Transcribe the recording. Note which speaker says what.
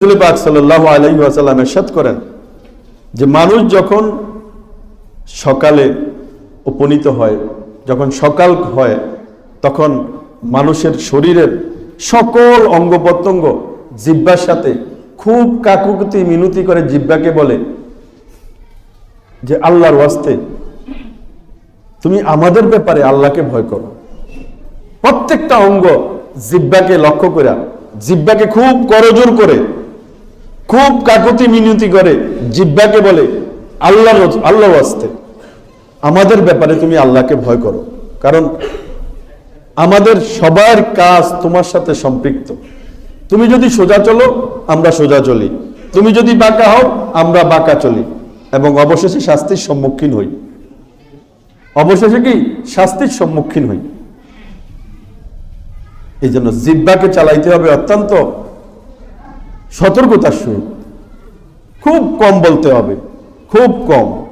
Speaker 1: পাক সাল্লাহ আলহি আসাল্লাম এরশাদ করেন যে মানুষ যখন সকালে উপনীত হয়, যখন সকাল হয়, তখন মানুষের শরীরের সকল অঙ্গ প্রত্যঙ্গ জিব্বার সাথে খুব কাকুকুতি মিনতি করে জিব্বাকে বলে যে আল্লাহর ওয়াস্তে, তুমি আমাদের ব্যাপারে আল্লাহকে ভয় করো। প্রত্যেকটা অঙ্গ জিব্বাকে লক্ষ্য করে জিব্বাকে খুব করজোর করে খুব কাকুতি মিনতি করে জিব্বাকে বলে আল্লাহ আল্লাহ আসতে আমাদের ব্যাপারে তুমি আল্লাহকে ভয় করো, কারণ আমাদের সবার কাজ তোমার সাথে সম্পৃক্ত। তুমি যদি সোজা চলো, আমরা সোজা চলি। তুমি যদি বাঁকা হও, আমরা বাঁকা চলি। এবং অবশেষে শাস্তির সম্মুখীন হই। অবশেষে কি? শাস্তির সম্মুখীন হই। এই জন্য জিব্বাকে চালাইতে হবে অত্যন্ত সতর্কতার সহিত খুব কম বলতে হবে খুব কম।